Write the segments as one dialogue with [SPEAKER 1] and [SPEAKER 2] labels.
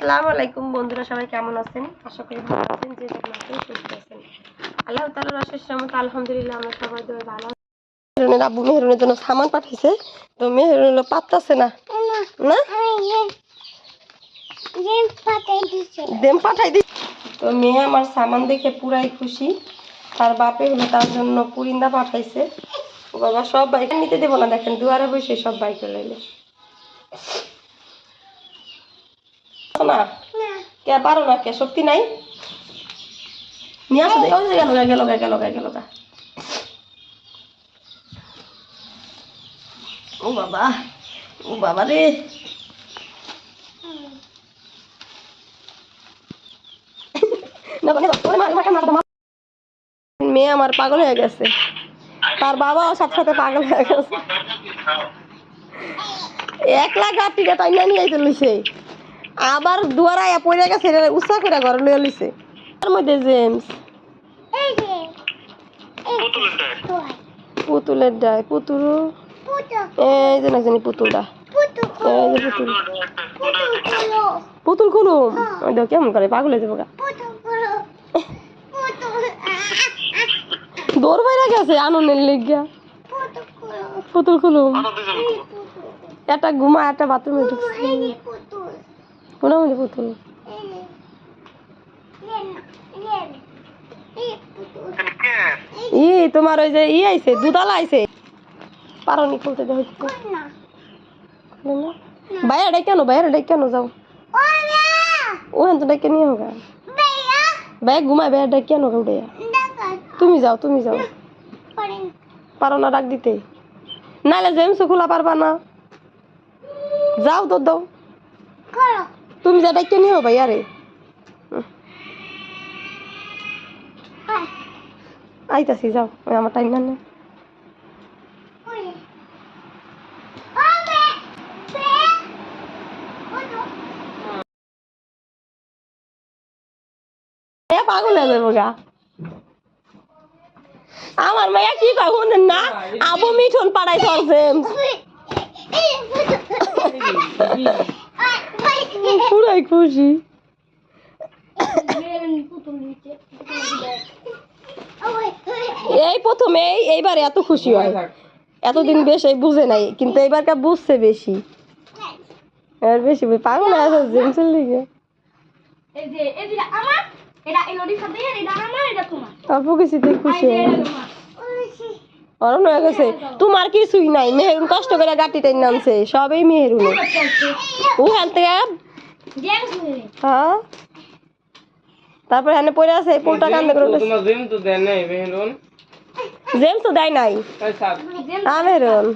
[SPEAKER 1] আসসালামু আলাইকুম বন্ধুরা সবাই কেমন আছেন? আশা করি ভালো আছেন যে যেখানে আছেন সুস্থ আছেন। আল্লাহ তাআলার অশেষ রহমতে আলহামদুলিল্লাহ আমরা সবাই দোয়া ভালো মেহরুনের আব্বু মেহরুনের জন্য সামান পাঠাইছে তো মেহরুন হলো পাত্তাছে না? না? দেম পাঠাই দি তো মেয়ে আমার সামান দেখে পুরাই খুশি। তার বাপে হলো তার জন্য পুরিন্দা পাঠাইছে। ও বাবা সব বাইক নিতে দেবো না দেখেন দুয়ারে বসে সব বাইকে লাইলে। না। কে পারো না কে শক্তি নাই? নিয়ে আসো গেল গেল গেল গেল ও বাবা ও বাবা রে। না, না, না, ওরে মা, মাকে মার, মার। মেয়ে আমার পাগল হয়ে গেছে। তার বাবাও সাথে সাথে পাগল হয়ে গেছে। একলা গাটিটা টাইনা নিয়ে আইতে লইছে। আবার দুয়ারায় পড়ে গেছে উৎসাহ করে ঘরে লইয়া লইছে। তার মধ্যে জেমস। পুতুলের ডায় পুতুল। এই যে নাকি জানি পুতুলটা। এই যে পুতুল। পুতুল খুলুম? ওই দেখো কেমন করে পাগল হয়ে যাব গা। দৌড় বাইরে গেছে আনন্দের লেগিয়া। পুতুল খুলুম। একটা ঘুমা একটা বাথরুমে ঢুকছে। মধ্যে পুতুল। ই, তোমার ওই যে ই আইছে দুধালা আইছে। পারনি খুলতে, দেখো বাইরে ডাই কেন বাইরে ডাই কেন যাও। ওখান তো ডাইকে নিয়ে হোক ব্যাগ ঘুমায়, বাইরে ডাই কেন উঠে তুমি যাও তুমি যাও। পারো না ডাক দিতে। নাইলে জেমস খোলা পারবা না। যাও তো, দাও। তুমি যা ডাইকে নিও ভাই আরে আইতাছি যাও ওই আমার টাইম না পাগল হয়ে যাব গা আমার মাইয়া কি কয় শুনেন না আবু মিঠুন পাড়াই চলছে পুরাই খুশি। এই প্রথমে এই- এইবারে এত খুশি হয়। এতদিন বেশ এই বুঝে নাই কিন্তু এইবারকার বুঝছে বেশি। এবার বেশি পাগল হয়ে আছে জেমসের লিগে অল্প কিছুতে খুশি হয়ে। অরণ হয়ে গেছে। তোমার কিছুই নাই মেহেরুন কষ্ট করে গাটি টেনে নামছে সবই মেহেরুন। ওখান থেকে হ্যাঁ। তারপরে এখানে পড়ে আছে পোলটা কান্দে করে
[SPEAKER 2] জিম তো দেয় নাই মেহরুন?
[SPEAKER 1] জেমস তো দেয় নাই?
[SPEAKER 2] ওই সাত
[SPEAKER 1] না মেহেরুন।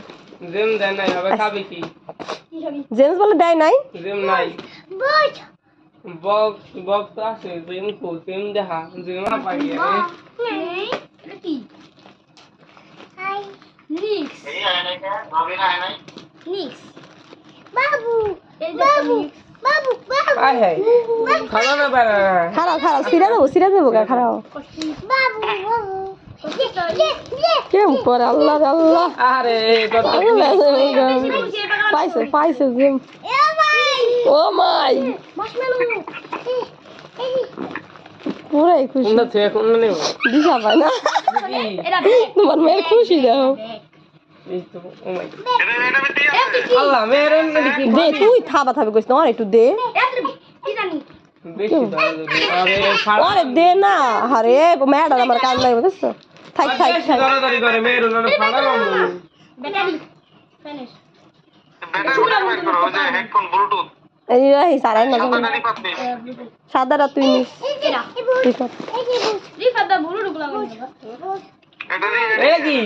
[SPEAKER 2] জিম দেয় নাই হবে খাবে কি?
[SPEAKER 1] জেমস বলে দেয় নাই?
[SPEAKER 2] জিম নাই। বক্স বক্স আছে জিম কো জিম দেখা জিম না পাই আয় হায় খালা না পারা
[SPEAKER 1] খারাপ খারাপ সিরা দেবো সিরা দেবো গা খারাপ কেমন করে আল্লাহ আল্লাহ
[SPEAKER 2] আরে।
[SPEAKER 1] পাইছে পাইছে জেম ও মাই পুরাই খুশি।
[SPEAKER 2] কোনটা থেকে কোন মানে
[SPEAKER 1] দিশা পায় না তোমার মেয়ের খুশি দাও।
[SPEAKER 2] মানে কি
[SPEAKER 1] দে তুই থাবা থাবে কইস না একটু দে।
[SPEAKER 2] বেশি দাও যদি আরে
[SPEAKER 1] দে না। আরে ম্যাডাম আমার কাজ লাগবে বুঝছ? থাক থাক থাক।
[SPEAKER 2] দরাদরি করে মেহরুন মানে ফাড়া মামু
[SPEAKER 1] এই এই সারাই না সাদাটা তুই নিস। তুই কর।
[SPEAKER 2] এ কি?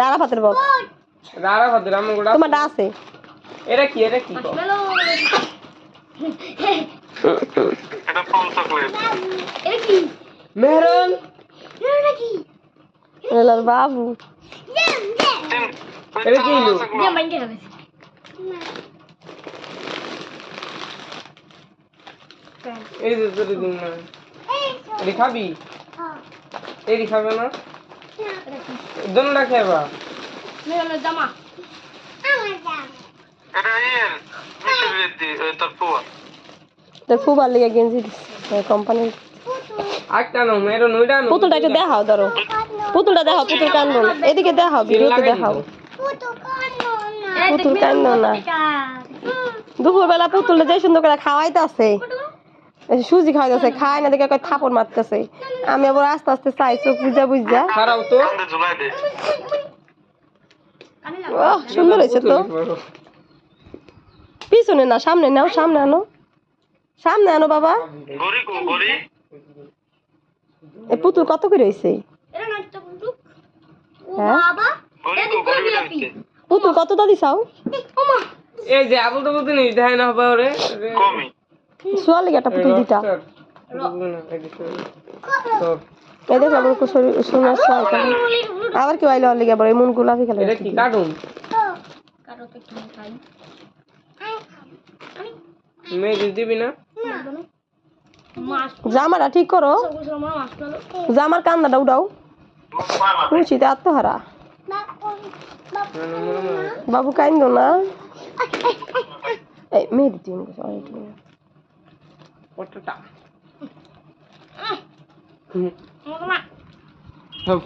[SPEAKER 1] রানা পাতের বক্স
[SPEAKER 2] রারা ভাদ রাম গুড়া
[SPEAKER 1] তোমার ডা আছে।
[SPEAKER 2] এরা কি এরা কি? কো? মেহরুন
[SPEAKER 1] এলার বাবু।
[SPEAKER 2] কি ইলু এই যে তোর দিন না। খাবি? এরি খাবে না? দোনোটা
[SPEAKER 3] জামা।
[SPEAKER 4] তোর
[SPEAKER 1] লেগে গেঞ্জি কোম্পানির
[SPEAKER 2] আটটা নাও মেরো নইটা নাও
[SPEAKER 1] পুতুলটা একটু দেখাও ধরো। পুতুলটা দেখাও পুতুল কান্দো না। এদিকে দেখাও ভিডিওতে দেখাও। পুতুল কান্দো না। দুপুরবেলা পুতুলটা যে সুন্দর করে খাওয়াইতে আছে সুজি খাওয়াইতেছে খায় না দেখে থাপড় মারতেছে। আমি আবার আস্তে আস্তে চাই চোখ বুঝা বুঝা। ও সুন্দর হয়েছে তো। পিছনে না সামনে নাও সামনে আনো। সামনে আনো বাবা। এই পুতুল কত করে হয়েছে? হ্যাঁ? পুতুল কত দাদি চাও?
[SPEAKER 2] এই যে আবুল তো নেই দেখাই না হবে ওরে।
[SPEAKER 1] সোয়ার লেগে একটা পুতুল দিটা এই দেখো আমার সোয়ার কালো। আবার কি আইলো লেগে আবার এমন গোলাপি খেলে
[SPEAKER 2] এটা কি কার্টুন মেয়ে দিবি না?
[SPEAKER 1] জামাটা ঠিক করো। জামার কান্দাটা উঠাও। খুশিতে আত্মহারা। বাবু কাইন্দ না। এই দিতে
[SPEAKER 2] কতটা
[SPEAKER 3] মা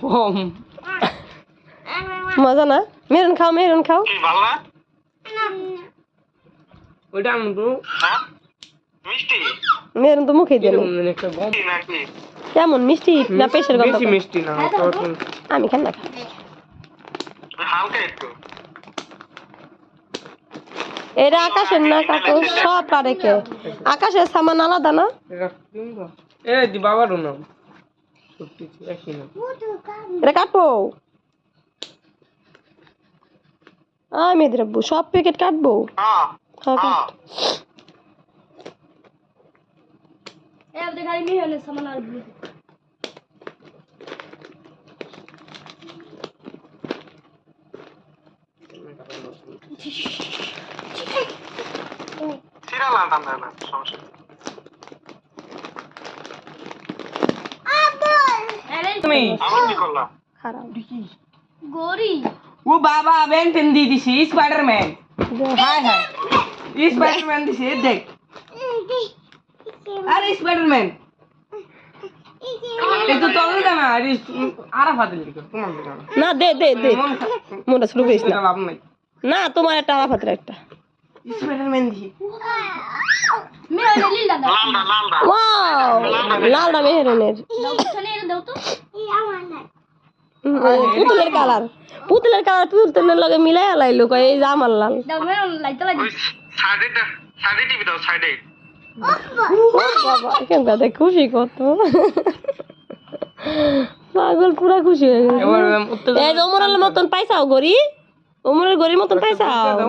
[SPEAKER 2] ফম
[SPEAKER 1] মজা না? মেরুন খাও মেরুন খাও।
[SPEAKER 2] ওইটা আমি তো
[SPEAKER 1] মেরুন তো মুখে দিল কেমন? মিষ্টি না পেশের গন্ধ
[SPEAKER 2] মিষ্টি না
[SPEAKER 1] আমি খান না। এটা আকাশের না কাকু সব পারে কে। আকাশের সামান আলাদা না?
[SPEAKER 2] এটা কিনবো এ দি বাবারও নাম। সত্যি একই না
[SPEAKER 1] এটা কাটবো? আয় মেয়েদের আব্বু সব প্যাকেট কাটবো? হ্যাঁ কাট
[SPEAKER 3] এ আপনি খালি মিহনে সামান আর ব্লু
[SPEAKER 2] তুমি
[SPEAKER 1] খারাপ।
[SPEAKER 3] গরি।
[SPEAKER 2] ও বাবা বেন্টেন দিয়ে দিছি স্পাইডারম্যান হ্যাঁ হ্যাঁ স্পাইডারম্যান দিছি এই দেখ। আরে স্পাইডারম্যান এই তো তলে না আরে তোমার না।
[SPEAKER 1] না দে দে দে।
[SPEAKER 2] মন
[SPEAKER 1] শুরু করিস না।
[SPEAKER 2] এটা
[SPEAKER 1] না তোমার একটা আলাপাত্র একটা।
[SPEAKER 2] স্পাইডারম্যান দিছি
[SPEAKER 3] মিহনে লিলা দাও
[SPEAKER 1] ওয়াও লালটা মেহেরনের পুতুলের কালার পুতুলের কালার পুতুলের লগে মিলাই লাইলো কয় এই যে আমার লাল খুশি কত পাগল পুরা খুশি হয়ে গেছে
[SPEAKER 2] এবার উত্তর
[SPEAKER 1] এই ওমরের মতন পাইছাও গড়ি ওমরের গড়ির মতন পাইছাও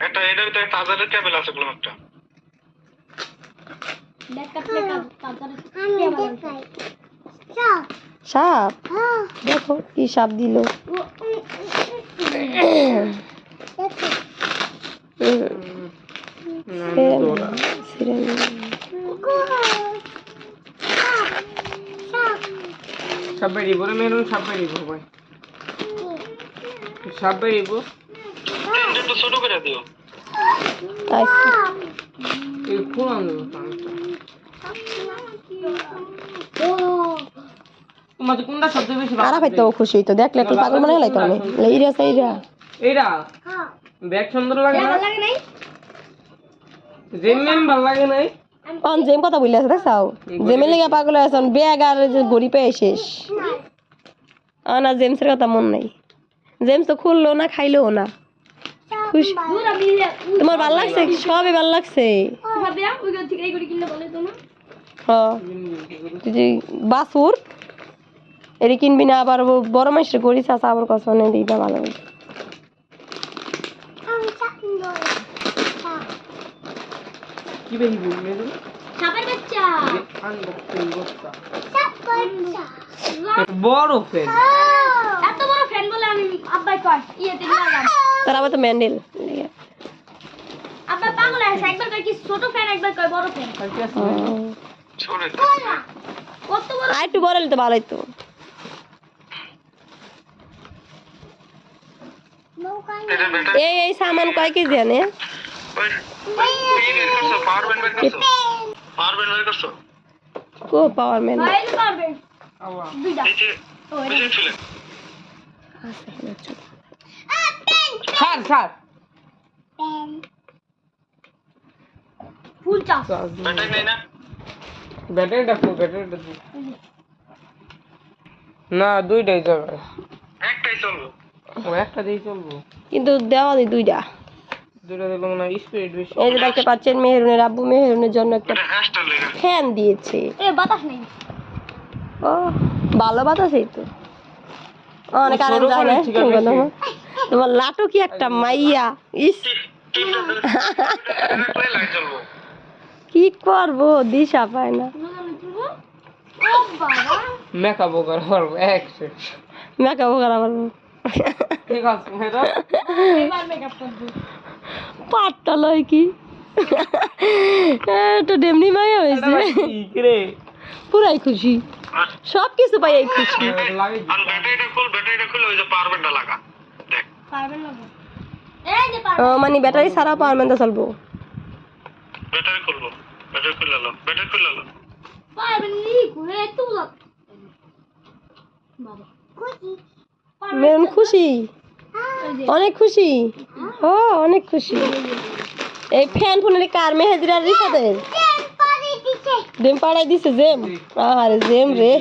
[SPEAKER 2] একটা
[SPEAKER 4] এটার ভিতরে আছে বললাম একটা।
[SPEAKER 1] সাপ? দেখো কি সাপ দিল।
[SPEAKER 2] দিব
[SPEAKER 4] একটু ছোট করে দিও।
[SPEAKER 2] এই ফুল আনব তোমার কোনটা সবচেয়ে বেশি ভালো
[SPEAKER 1] আরা খুশি তো দেখলে একটু পাগল মনে হলাই তোর ইরা সাইরা।
[SPEAKER 2] এইটা ব্যাগ সুন্দর লাগে না?
[SPEAKER 3] লাগে নাই?
[SPEAKER 2] জেম মেম ভালো লাগে নাই?
[SPEAKER 1] অন জেম কথা বললে আছে দেখছাও জেমে লেগে পাগল আছেন ব্যাগ আর যে গড়ি পেয়ে শেষ। আ না জেমসের কথা মন নাই। জেমস তো খুললো না খাইলো না। খুশি। তোমার ভালো লাগছে? সবই ভালো লাগছে।
[SPEAKER 3] ভাবে ওই থেকে এই করে কিনলে বলে তো না
[SPEAKER 1] হ তুই যে বাসুর এটি কিনবি না আবার বড় মাসের গড়ি চাষা আবার কষ্ট নেই দিবা ভালো
[SPEAKER 2] বড় ফ্যান
[SPEAKER 3] এত বড় ফ্যান বলে আমি আব্বাই কয় ইয়েতে নিয়ে গেলাম
[SPEAKER 1] তার আবার তো ম্যান্ডেল।
[SPEAKER 3] আব্বা পাগল আছে একবার কয় কি ছোট ফ্যান একবার কয় বড় ফ্যান
[SPEAKER 2] আর কি আছে
[SPEAKER 4] শুনে
[SPEAKER 3] কত বড়
[SPEAKER 1] আর একটু বড় হলে তো ভালোই তো
[SPEAKER 4] এটা ব্যাটারি
[SPEAKER 1] এই এই সামান কয় কেজি আনে?
[SPEAKER 4] ওই কি বের করছ পাওয়ার ব্যাংক বের করছ পাওয়ার ব্যাংক বের করছ
[SPEAKER 1] কো পাওয়ার ম্যান
[SPEAKER 3] হয় না পারবে
[SPEAKER 2] আবার
[SPEAKER 3] দুইটা
[SPEAKER 2] ছাড় ছাড়
[SPEAKER 3] ফুল চাষ
[SPEAKER 4] ব্যাটারি নেই না?
[SPEAKER 2] ব্যাটারিটা দি না দুইটাই যাবে
[SPEAKER 4] একটাই চলবে।
[SPEAKER 2] ও একটা দিয়ে চলবো।
[SPEAKER 1] কিন্তু দেওয়া নেই দুইটা।
[SPEAKER 2] দুইটা দিলে মনে হয় স্পিড বেশি।
[SPEAKER 1] এই যে দেখতে পাচ্ছেন মেহরুনের আব্বু মেহরুনের জন্য একটা ফ্যান দিয়েছে।
[SPEAKER 3] এ বাতাস নেই।
[SPEAKER 1] ও ভালো বাতাস এই তো। অনেক না। তোমার লাটু কি একটা মাইয়া ইস। কি করব দিশা পায় না।
[SPEAKER 3] ও বাবা
[SPEAKER 2] মেকআপ করে পারব
[SPEAKER 1] করা পারব
[SPEAKER 2] ঠিক আছে
[SPEAKER 1] পাটটা লয় কি? এটা ডেমনি মাইয়া হয়েছে পুরাই খুশি। সব কিছু পাই এই খুশি মানে ব্যাটারি সারা পাওয়ার ম্যানটা চলবো।
[SPEAKER 4] ব্যাটারি খুলবো। ব্যাটারি খুলে লো ব্যাটারি খুলে লো
[SPEAKER 3] পারবেন নি ঘুরে তুলো বাবা খুশি?
[SPEAKER 1] মেরুন খুশি? অনেক খুশি? ও অনেক খুশি। এই ফ্যান ফোনের কার মেহেদিরা রিফাদের ডেম পাড়াই দিছে। জেম আরে জেম রে।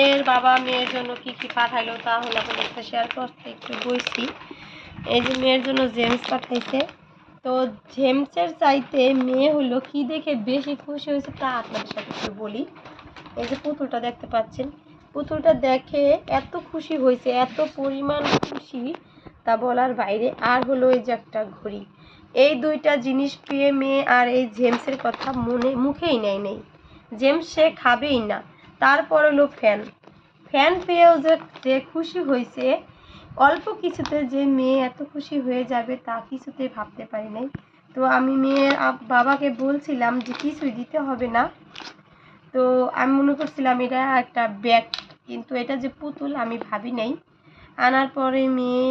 [SPEAKER 1] মেয়ের বাবা মেয়ের জন্য কি কি পাঠাইলো তা হলো আপনাদের শেয়ার করতে একটু বইছি এই যে মেয়ের জন্য জেমস পাঠাইছে। তো জেমসের চাইতে মেয়ে হলো কি দেখে বেশি খুশি হয়েছে তা আপনাদের সাথে একটু বলি। এই যে পুতুলটা দেখতে পাচ্ছেন। পুতুলটা দেখে এত খুশি হয়েছে, এত পরিমাণ খুশি তা বলার বাইরে আর হলো এই যে একটা ঘড়ি। এই দুইটা জিনিস পেয়ে মেয়ে আর এই জেমসের কথা মনে, মুখেই নেয় নেই। জেমস সে খাবেই না। তারপর হলো ফ্যান। ফ্যান পেয়েও যে যে খুশি হয়েছে, অল্প কিছুতে যে মেয়ে এত খুশি হয়ে যাবে তা কিছুতে ভাবতে পারি নাই। তো আমি মেয়ের বাবাকে বলছিলাম যে কিছুই দিতে হবে না। তো আমি মনে করছিলাম এটা একটা ব্যাগ, কিন্তু এটা যে পুতুল আমি ভাবি নাই। আনার পরে মেয়ে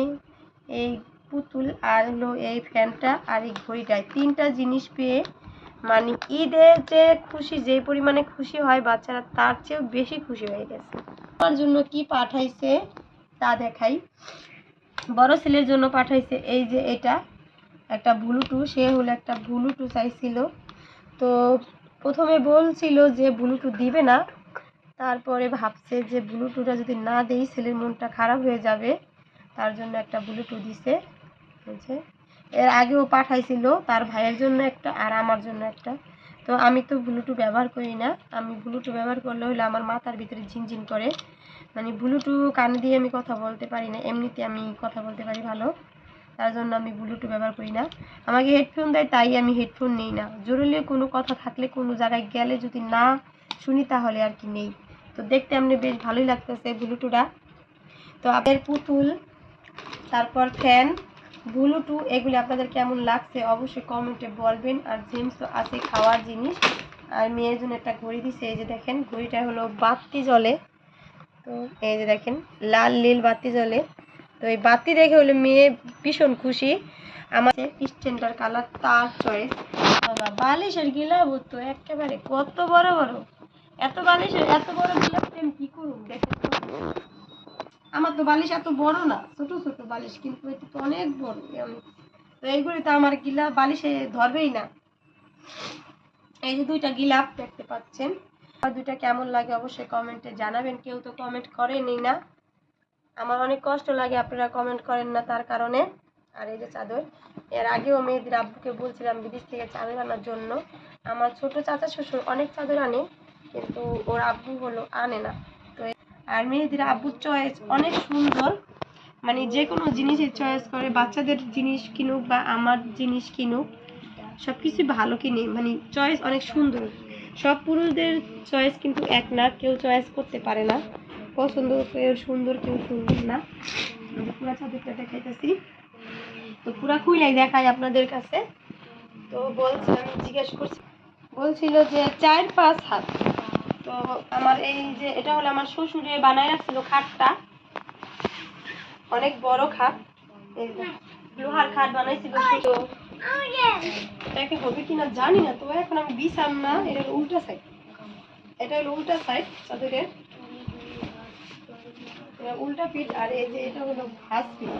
[SPEAKER 1] এই পুতুল আর হলো এই ফ্যানটা আর এই ঘড়িটায় তিনটা জিনিস পেয়ে মানে ঈদের যে খুশি, যে পরিমাণে খুশি হয় বাচ্চারা, তার চেয়েও বেশি খুশি হয়ে গেছে। আমার জন্য কি পাঠাইছে তা দেখাই। বড় ছেলের জন্য পাঠাইছে এই যে এটা, একটা ব্লুটু। সে হলো একটা ব্লুটু চাইছিল। তো প্রথমে বলছিল যে ব্লুটুথ দিবে না। তারপরে ভাবছে যে ব্লুটুটা যদি না দেই, ছেলের মনটা খারাপ হয়ে যাবে। তার জন্য একটা ব্লুটু দিছে। বুঝছে এর আগেও পাঠাইছিল তার ভাইয়ের জন্য একটা আর আমার জন্য একটা। তো আমি তো ব্লুটুথ ব্যবহার করি না। আমি ব্লুটুথ ব্যবহার করলে হলে আমার মাথার ভিতরে ঝিনঝিন করে। মানে ব্লুটুথ কানে দিয়ে আমি কথা বলতে পারি না, এমনিতে আমি কথা বলতে পারি ভালো। তার জন্য আমি ব্লুটুথ ব্যবহার করি না। আমাকে হেডফোন দেয়, তাই আমি হেডফোন নিই না। জরুরি কোনো কথা থাকলে কোনো জায়গায় গেলে যদি না শুনি তাহলে আর কি নেই। তো দেখতে এমনি বেশ ভালোই লাগতেছে ব্লুটুথটা। তো আপনার পুতুল, তারপর ফ্যান ব্লুটু এগুলি আপনাদের কেমন লাগছে অবশ্যই কমেন্টে বলবেন। আর জেমস তো আছে খাওয়ার জিনিস, আর মেয়ের জন্য একটা ঘড়ি দিছে, এই যে দেখেন, ঘড়িটা হলো বাতি জ্বলে। তো এই যে দেখেন, লাল নীল বাতি জ্বলে। তো এই বাতি দেখে হলো মেয়ে ভীষণ খুশি। আমার স্ট্যান্ডার কালার, তার চয়েস বাবা, বালিশের গিলাবো তো একেবারে কত বড় বড়। এত বালিশের, এত বড় গিলাপ কি করুন দেখেন। আমার তো বালিশ এত বড় না, ছোট ছোট বালিশ, কিন্তু এটা তো অনেক বড়। তো এইগুলি তো আমার গিলা বালিশে ধরবেই না। এই যে দুইটা গিলাপ দেখতে পাচ্ছেন, আর দুইটা কেমন লাগে অবশ্যই কমেন্টে জানাবেন, কেউ তো কমেন্ট করেনি না। আমার অনেক কষ্ট লাগে, আপনারা কমেন্ট করেন না তার কারণে। আর এই যে চাদর, এর আগেও মেয়েদের আব্বুকে বলছিলাম বিদেশ থেকে চাদর আনার জন্য। আমার ছোট চাচা শ্বশুর অনেক চাদর আনে, কিন্তু ওর আব্বু হলো আনে না। আর মেয়েদের আব্বুর চয়েস অনেক সুন্দর। মানে যে কোনো জিনিসের চয়েস করে, বাচ্চাদের জিনিস কিনুক বা আমার জিনিস কিনুক সব কিছুই ভালো কিনে মানে চয়েস অনেক সুন্দর। সব পুরুষদের চয়েস কিন্তু এক না, কেউ চয়েস করতে পারে না। পছন্দ কেউ সুন্দর কেউ সুন্দর না। পুরা চাদরটা দেখাইতেছি। তো পুরা খুইলাই দেখাই আপনাদের কাছে। তো বলছে, আমি জিজ্ঞেস করছি, বলছিল যে চার পাঁচ হাত। তো আমার এই যে এটা হলো আমার শ্বশুরে বানায় খাটটা। অনেক বড় খাট। লোহার খাট বানাইছিল তো এটাকে হবে কিনা জানি না তো এখন আমি বিছাম না এটা হলো উল্টা সাইড এটা হলো উল্টা সাইড চাদরের। উল্টা পিঠ আর এই যে এটা হলো ভাস পিঠ।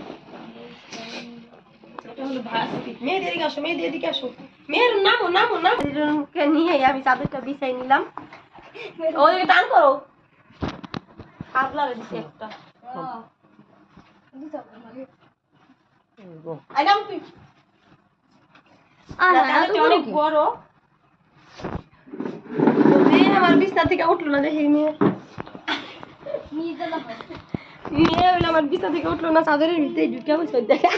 [SPEAKER 1] এটা হলো ভাস পিঠ। মেয়েদের এদিকে আসো মেয়েদের এদিকে আসো। মেয়ের নামো নামো নামো। নিয়ে আমি চাদরটা বিছাই নিলাম। ওদিকে টান করো। কাবলারে দিছে একটা। তুই অনেক বড়। আমার বিছনা থেকে উঠল না দেখি হইল আমার বিছনা থেকে উঠল না চাদরের ভিতরে ঢুকে বসে দেখে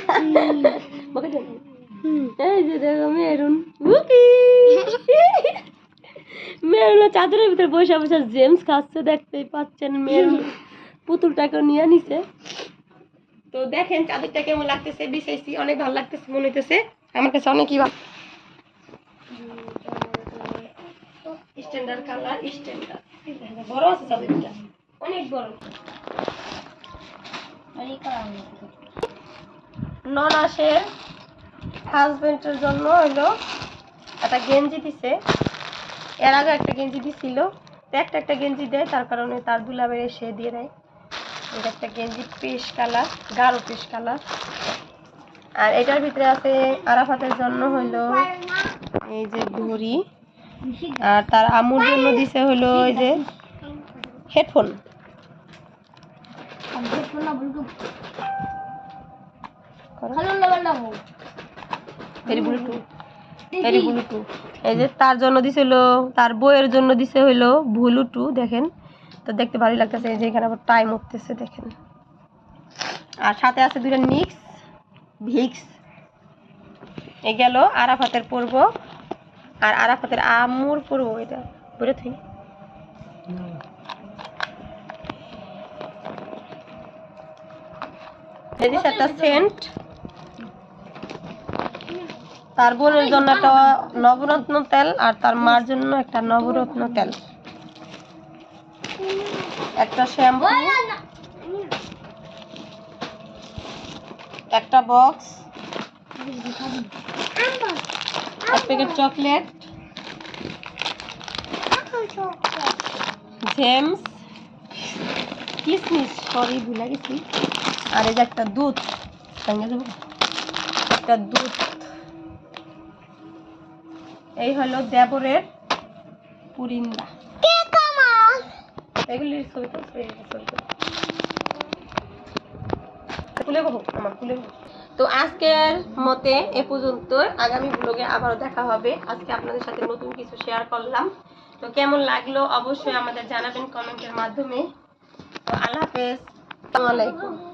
[SPEAKER 1] এই যে দেখো মেরুন বুকি মেরুন চাদরের ভিতরে বসে বসে জেমস খাচ্ছে, দেখতেই পাচ্ছেন মেরুন পুতুলটাকে নিয়ে নিছে। তো দেখেন চাদরটা কেমন লাগতেছে, বিছাইছি, অনেক ভালো লাগতেছে, মনে হইতেছে। আমার কাছে অনেকই ভালো কালার, স্ট্যান্ডার্ড। অনেক বড়। ননাসের হাজবেন্ডের জন্য হলো একটা গেঞ্জি দিছে। এর আগে একটা গেঞ্জি দিছিল তো একটা একটা গেঞ্জি দেয় তার কারণে তার দুলাবের সে দিয়ে দেয় এটা একটা গেঞ্জি পেশ কালার গাঢ় পেশ কালার। আর এটার ভিতরে আছে আরাফাতের জন্য হলো এই যে ঘড়ি আর তার আমুর জন্য দিছে হলো ওই যে হেডফোন। ভেরি ব্লুটুথ ব্লুটুথ এই যে তার জন্য দিছিল তার বইয়ের জন্য দিছে হইল ব্লুটুথ দেখেন। তো দেখতে ভালোই লাগতেছে, এই যে এখানে আবার টাইম উঠতেছে, দেখেন। আর সাথে আছে দুইটা নিক্স ভিক্স। এ গেল আরাফাতের পরব। আর আরাফাতের আমুর পরব, এটা বলে থাকি একটা সেন্ট তার বোনের জন্য একটা নবরত্ন তেল আর তার মার জন্য একটা নবরত্ন তেল। একটা শ্যাম্পু, একটা বক্স, এক প্যাকেট চকলেট, জেমস, কিসমিস, সরি, ভুলে গেছি। আর এই যে একটা দুধ একটা দুধ। এই হলো দেবরের পুরিন্দা। ছবি। খুলে আমার খুলে তো। আজকের মতে এ পর্যন্ত আগামী ব্লগে আবারও দেখা হবে। আজকে আপনাদের সাথে নতুন কিছু শেয়ার করলাম। তো কেমন লাগল অবশ্যই আমাদের জানাবেন কমেন্টের মাধ্যমে। তো আল্লাহ হাফেজ। আসসালামু আলাইকুম।